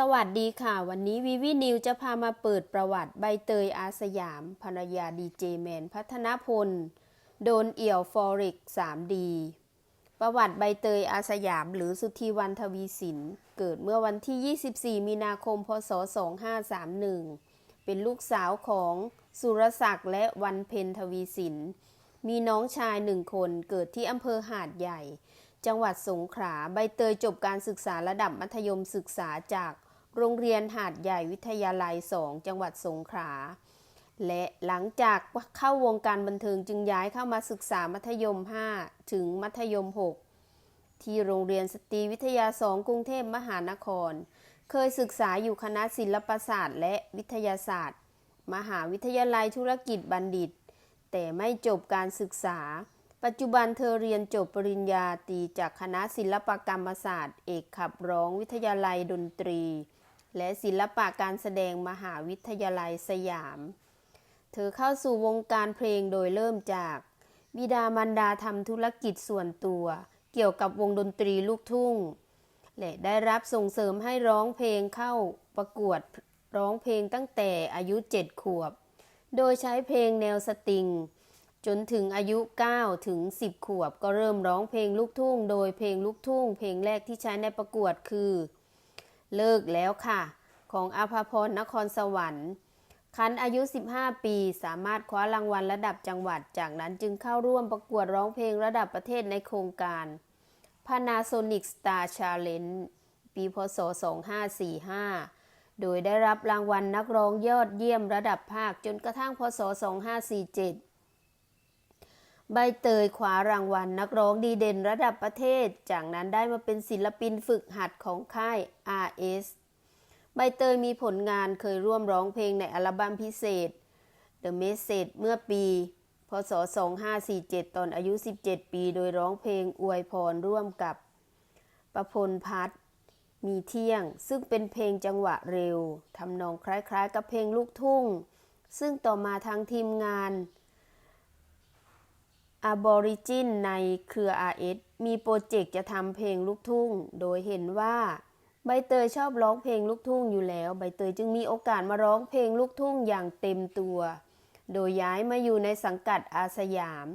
สวัสดีค่ะ วันนี้วิวินิวจะพามาเปิดประวัติใบเตยอาสยาม ภรรยาดีเจแมนพัฒนพล โดนเอี่ยวฟอริก 3D ประวัติใบเตยอาสยาม หรือสุธีวันทวีสิน เกิดเมื่อวันที่ 24 มีนาคม พศ 2531 เป็นลูกสาวของสุรศักดิ์และวันเพ็ญทวีสิน มีน้องชายหนึ่งคนเกิดที่อำเภอหาดใหญ่จังหวัดสงขลา ใบเตยจบการศึกษาระดับมัธยมศึกษาจาก โรงเรียนหาดใหญ่วิทยาลัย2จังหวัดสงขลา และหลังจากเข้าวงการบันเทิงจึงย้ายเข้ามาศึกษามัธยม 5 ถึงมัธยม 6 ที่โรงเรียนสตรีวิทยา2กรุงเทพมหานคร เคยศึกษาอยู่คณะศิลปศาสตร์และวิทยาศาสตร์ มหาวิทยาลัยธุรกิจบัณฑิต แต่ไม่จบการศึกษา ปัจจุบันเธอเรียนจบปริญญาตรีจากคณะศิลปกรรมศาสตร์ เอกขับร้องวิทยาลัยดนตรี และศิลปะการแสดงมหาวิทยาลัยสยาม เธอเข้าสู่วงการเพลงโดยเริ่มจากบิดามารดาทำธุรกิจส่วนตัว เกี่ยวกับวงดนตรีลูกทุ่ง และได้รับส่งเสริมให้ร้องเพลงเข้าประกวดร้องเพลงตั้งแต่อายุ 7 ขวบ โดยใช้เพลงแนวสตริง จนถึงอายุ 9 ถึง 10 ขวบ ก็เริ่มร้องเพลงลูกทุ่ง โดยเพลงลูกทุ่ง เพลงแรกที่ใช้ในประกวดคือ เลิกแล้วค่ะ ของอาภาพรนครสวรรค์ คันอายุ 15 ปี สามารถคว้ารางวัลระดับจังหวัด จากนั้นจึงเข้าร่วมประกวดร้องเพลงระดับประเทศในโครงการ Panasonic Star Challenge ปี พศ 2545 โดยได้รับรางวัลนักร้องยอดเยี่ยมระดับภาคจนกระทั่ง พศ 2547 ใบเตยคว้ารางวัลนักร้องดีเด่นระดับประเทศ จากนั้นได้มาเป็นศิลปินฝึกหัดของค่าย RS ใบเตยมีผลงานเคยร่วมร้องเพลงในอัลบั้มพิเศษ The Message เมื่อปี พศ 2547 ตอนอายุ 17 ปี โดยร้องเพลงอวยพรร่วมกับ ประพลพัฒน์มีเที่ยง ซึ่งเป็นเพลงจังหวะเร็วทำนองคล้ายๆ กับเพลงลูกทุ่ง ซึ่งต่อมาทางทีมงาน Aborigin ในเครือ RS มีโปรเจกต์จะทำเพลงลูกทุ่ง โดยเห็นว่า ใบเตยชอบร้องเพลงลูกทุ่งอยู่แล้ว ใบเตยจึงมีโอกาสมาร้องเพลงลูกทุ่งอย่างเต็มตัว โดยย้ายมาอยู่ในสังกัดอาสยาม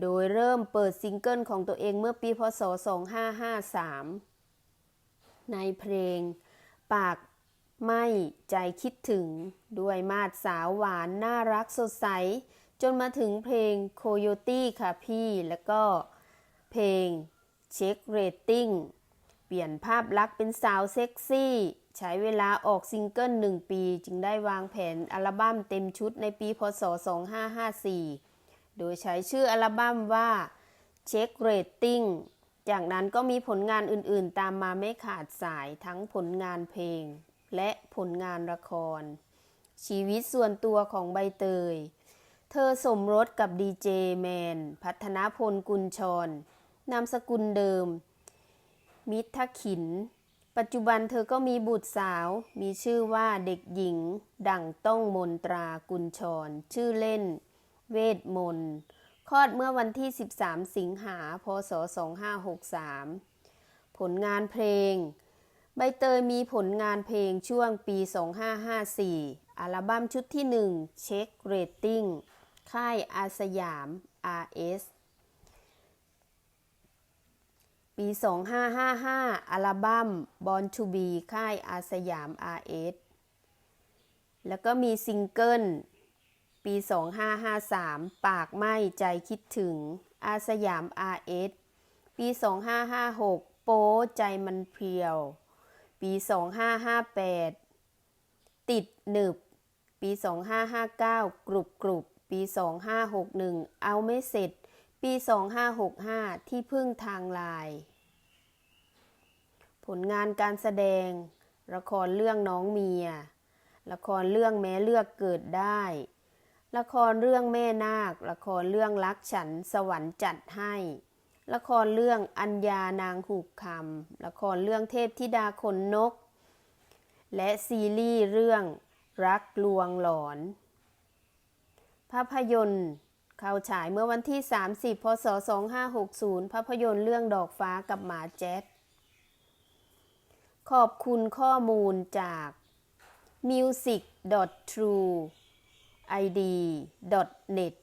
โดยเริ่มเปิดซิงเกิลของตัวเองเมื่อปีพศ 2553 ในเพลง ปากไม่ใจคิดถึง ด้วยมาดสาวหวานน่ารักสดใส จนมาถึงเพลงโคโยตี้ค่ะพี่ แล้วก็เพลงเช็คเรตติ้งเปลี่ยนภาพลักษณ์เป็นสาวเซ็กซี่ ใช้เวลาออกซิงเกิลหนึ่งปี จึงได้วางแผนอัลบั้มเต็มชุดในปีพศ 2554 โดยใช้ชื่ออัลบั้มว่าเช็คเรตติ้งจากนั้นก็มีผลงานอื่นๆ ตามมาไม่ขาดสายทั้งผลงานเพลง และผลงานละคร ชีวิตส่วนตัวของใบเตย เธอสมรสกับดีเจแมน พัฒนพลกุลชร นามสกุลเดิม มิทขิน ปัจจุบันเธอก็มีบุตรสาว มีชื่อว่าเด็กหญิง ดั่งต้องมนตรากุลชร ชื่อเล่น เวทมนต์คลอดเมื่อวันที่ 13 สิงหา พศ 2563 ผลงานเพลง ใบเตยมีผลงานเพลงช่วงปี 2554 อัลบั้มชุดที่ 1 เช็คเรตติ้ง ค่ายอาสยาม RS ปี 2555 อัลบั้ม Born to Be ค่ายอาสยาม RS แล้วก็มีซิงเกิล ปี 2553 ปากไม่ใจคิดถึง อาสยาม RS ปี 2556 โป้ใจมันเพียว ปี 2558 ติดหนึบ ปี 2559 กรุบกรุบ ปี 2561 เอาไม่เสร็จ ปี 2565 ที่พึ่งทางลาย ผลงานการแสดง ละครเรื่องน้องเมีย ละครเรื่องแม้เลือกเกิดได้ ละครเรื่องแม่นาค ละครเรื่องรักฉันสวรรค์จัดให้ ละครเรื่องอัญญานางหูกคำ ละครเรื่องเทพธิดาขนนก และซีรีส์เรื่องรักลวงหลอน ภาพยนตร์เข้าฉายเมื่อวันที่ 30 พศ 2560 ภาพยนตร์เรื่องดอกฟ้ากับหมาแจ๊ดขอบคุณข้อมูลจาก music.true id.net